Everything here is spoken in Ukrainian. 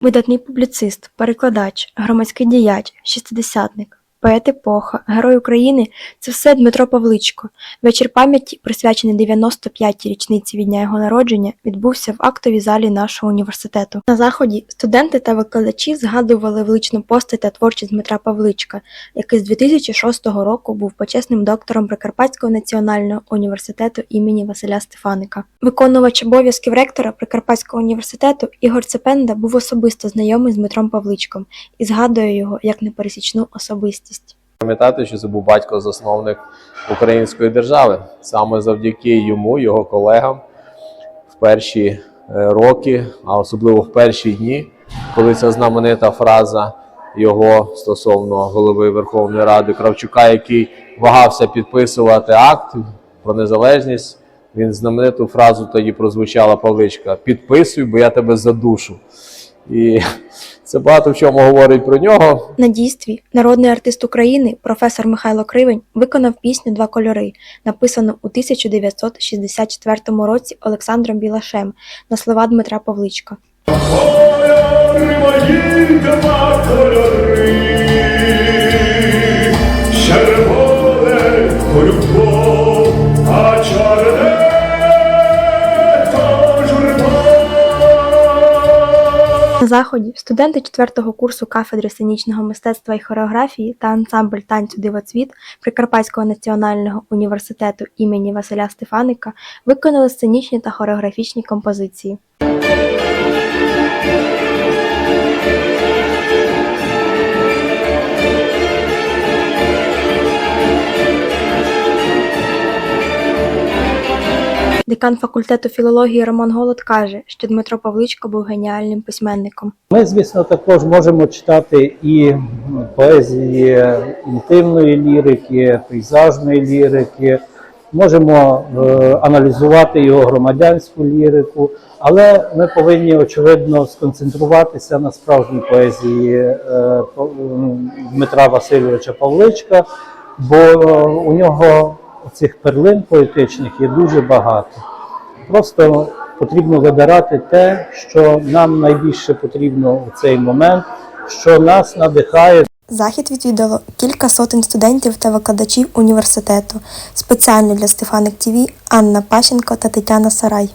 Видатний публіцист, перекладач, громадський діяч, шістдесятник, поет епоха, герой України – це все Дмитро Павличко. Вечір пам'яті, присвячений 95-й річниці від дня його народження, відбувся в актовій залі нашого університету. На заході студенти та викладачі згадували величну постать та творчість Дмитра Павличка, який з 2006 року був почесним доктором Прикарпатського національного університету імені Василя Стефаника. Виконувач обов'язків ректора Прикарпатського університету Ігор Цепенда був особисто знайомий з Дмитром Павличком і згадує його як непересічну особистість. Пам'ятати, що це був батько-засновник української держави. Саме завдяки йому, його колегам, в перші е, роки, а особливо в перші дні, коли ця знаменита фраза його стосовно голови Верховної Ради Кравчука, який вагався підписувати акт про незалежність. Він знамениту фразу тоді прозвучала Павличка: Підписуй, бо я тебе задушу. І це багато в чому говорить про нього. На дійстві народний артист України, професор Михайло Кривень, виконав пісню Два кольори, написану у 1964 році Олександром Білашем на слова Дмитра Павличка. Кольори мої заході студенти 4-го курсу кафедри сценічного мистецтва і хореографії та ансамбль танцю Дивоцвіт Прикарпатського національного університету імені Василя Стефаника виконали сценічні та хореографічні композиції. Декан факультету філології Роман Голод каже, що Дмитро Павличко був геніальним письменником. Ми, звісно, також можемо читати і поезії інтимної лірики, пейзажної лірики, можемо е, аналізувати його громадянську лірику, але ми повинні очевидно сконцентруватися на справжній поезії е, Дмитра Васильовича Павличка, бо у нього цих перлин поетичних є дуже багато. Просто потрібно вибирати те, що нам найбільше потрібно у цей момент, що нас надихає Захід відвідало кілька сотень студентів та викладачів університету. Спеціально для Стефаник ТІВІ Анна Пащенко та Тетяна Сарай.